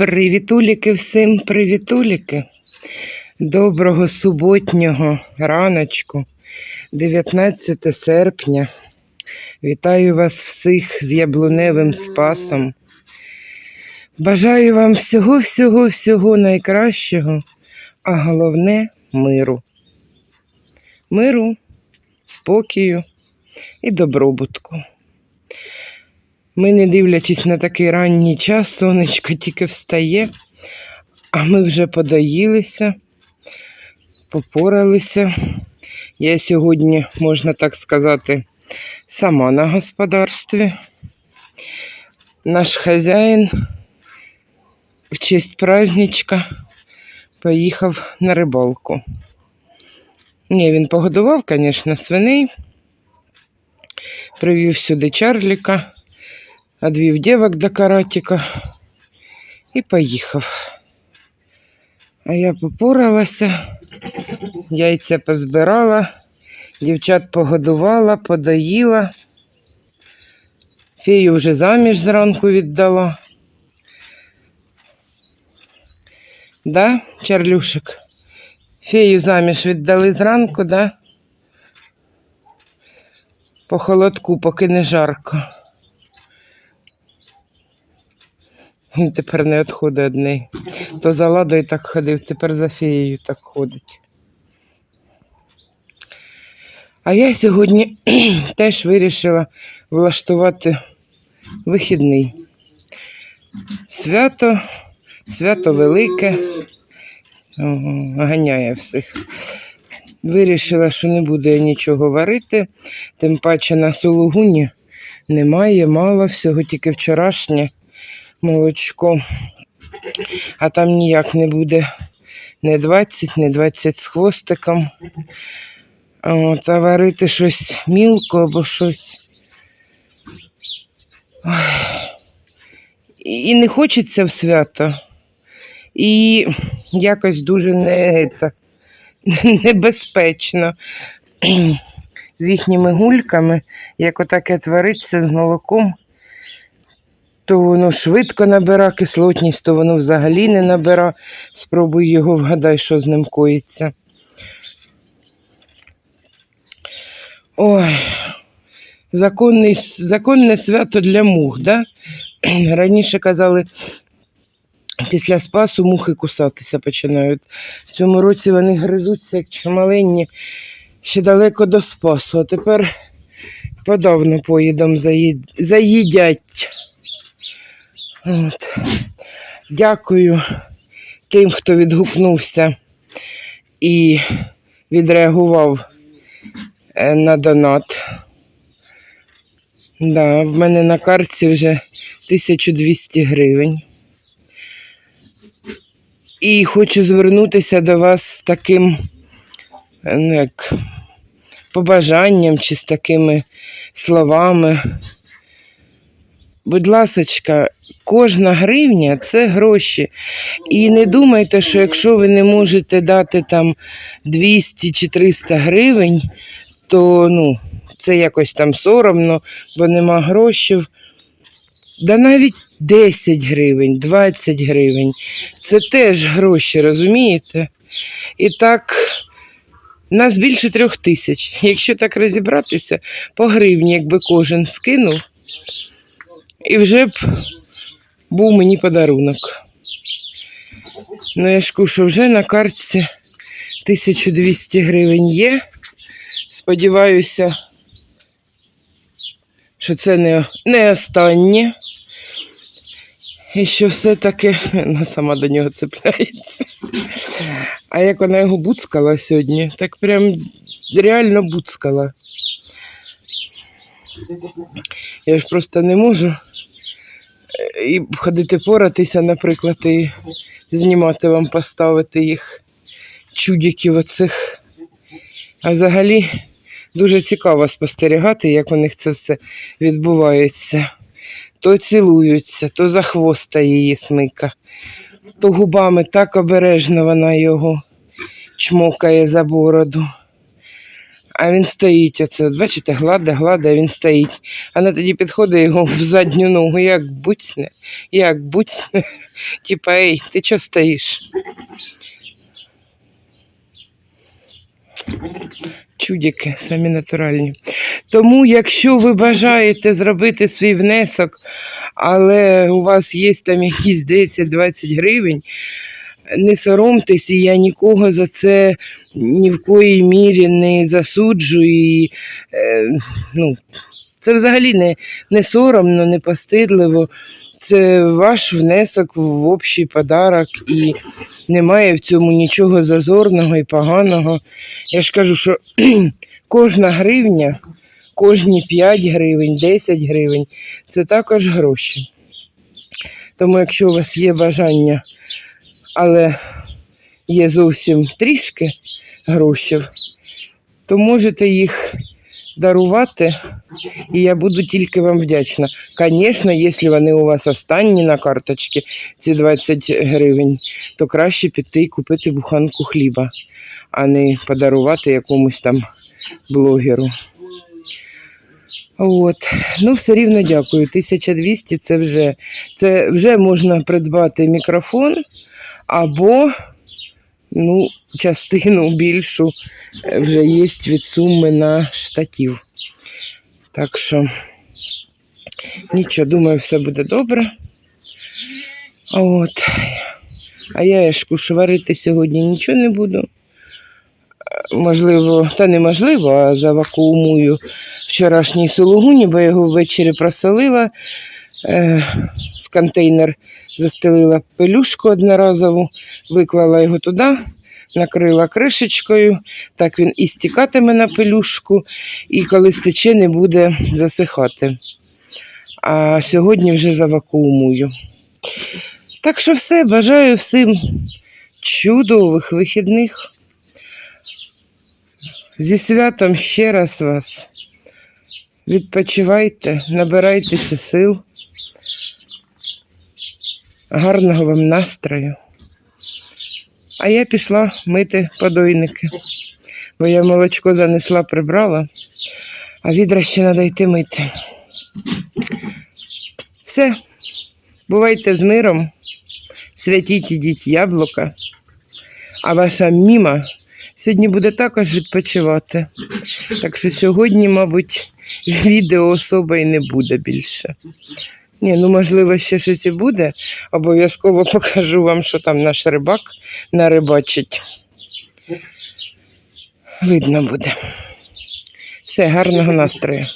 Привітуліки всім, привітуліки. Доброго суботнього раночку, 19 серпня. Вітаю вас всіх з яблуневим спасом. Бажаю вам всього-всього-всього найкращого, а головне миру. Миру, спокою і добробутку. Ми, не дивлячись на такий ранній час, сонечко тільки встає, а ми вже подоїлися, попоралися. Я сьогодні, можна так сказати, сама на господарстві. Наш хазяїн в честь праздничка поїхав на рибалку. Ні, він погодував, звісно, свиней, привів сюди Чарліка одвів дівок до каратика і поїхав. А я попоралася, яйця позбирала, дівчат погодувала, подоїла. Фею вже заміж зранку віддала. Да, Чарлюшик? Фею заміж віддали зранку, да? По холодку, поки не жарко. Він тепер не відходить одний. То за ладою так ходив, тепер за феєю так ходить. А я сьогодні теж вирішила влаштувати вихідний. Свято, свято велике, ганяє всіх. Вирішила, що не буду я нічого варити, тим паче на сулугуні немає, мало всього, тільки вчорашнє молочко. А там ніяк не буде не 20, не 20 з хвостиком. От, а варити щось мілко або щось. Ой. І не хочеться в свято. І якось дуже не, це, небезпечно з їхніми гульками, як отаке твориться з молоком то воно швидко набира кислотність, то воно взагалі не набира. Спробуй його вгадай, що з ним коїться. Ой, законний, законне свято для мух, да? Раніше казали, після спасу мухи кусатися починають. В цьому році вони гризуться, як чималенні, ще далеко до спасу, а тепер подавно поїдом заїдять. От. Дякую тим, хто відгукнувся і відреагував е, на донат. Да, В мене на карті вже 1200 гривень. І хочу звернутися до вас з таким е, ну, як, побажанням чи з такими словами. Будь ласочка, кожна гривня це гроші. І не думайте, що якщо ви не можете дати там 200 чи 300 гривень, то ну, це якось там соромно, бо нема грошей. Да навіть 10 гривень, 20 гривень. Це теж гроші, розумієте? І так, нас більше трьох тисяч. Якщо так розібратися, по гривні, якби кожен скинув. І вже б був мені подарунок. Ну, я ж що вже на картці 1200 гривень є. Сподіваюся, що це не не останнє. І що все-таки вона сама до нього цепляється. А як вона його буцкала сьогодні, так прям реально буцкала. Я ж просто не можу і ходити поратися, наприклад, і знімати вам, поставити їх чудиків оцих. А взагалі дуже цікаво спостерігати, як у них це все відбувається. То цілуються, то за хвоста її смика. то губами так обережно вона його чмокає за бороду. А він стоїть оце, бачите, гладе, гладе, він стоїть. Вона тоді підходить його в задню ногу, як буцне, як буцне. Типа, ей, ти чого стоїш? Чудики, самі натуральні. Тому, якщо ви бажаєте зробити свій внесок, але у вас є там якісь 10-20 гривень, не соромтесь, і я нікого за це ні в коїй мірі не засуджую. І, е, ну, це взагалі не, не соромно, не постидливо. Це ваш внесок в общий подарок, і немає в цьому нічого зазорного і поганого. Я ж кажу, що кожна гривня, кожні 5 гривень, 10 гривень це також гроші. Тому, якщо у вас є бажання, але є зовсім трішки грошей, то можете їх дарувати, і я буду тільки вам вдячна. Звісно, якщо вони у вас останні на карточці, ці 20 гривень, то краще піти і купити буханку хліба, а не подарувати якомусь там блогеру. От. Ну, все рівно дякую. 1200 це вже, це вже можна придбати мікрофон або ну, частину більшу е, вже є від суми на штатів. Так що нічого, думаю, все буде добре. От. А я яшку варити сьогодні нічого не буду. Е, Можливо, та неможливо, а завакуумую вчорашній сулугуні, бо його ввечері просолила, е, в контейнер застелила пелюшку одноразову, виклала його туди, накрила кришечкою, так він і стікатиме на пелюшку, і коли стече, не буде засихати. А сьогодні вже завакуумую. Так що все, бажаю всім чудових вихідних. Зі святом ще раз вас. Відпочивайте, набирайтеся сил. Гарного вам настрою. А я пішла мити подойники, бо я молочко занесла, прибрала, а відра ще треба йти мити. Все, бувайте з миром, святіть ідіть яблука, а ваша міма сьогодні буде також відпочивати. Так що сьогодні, мабуть, відео особа і не буде більше. Ні, ну можливо, ще щось і буде. Обов'язково покажу вам, що там наш рибак нарибачить. Видно буде. Все, гарного настрою.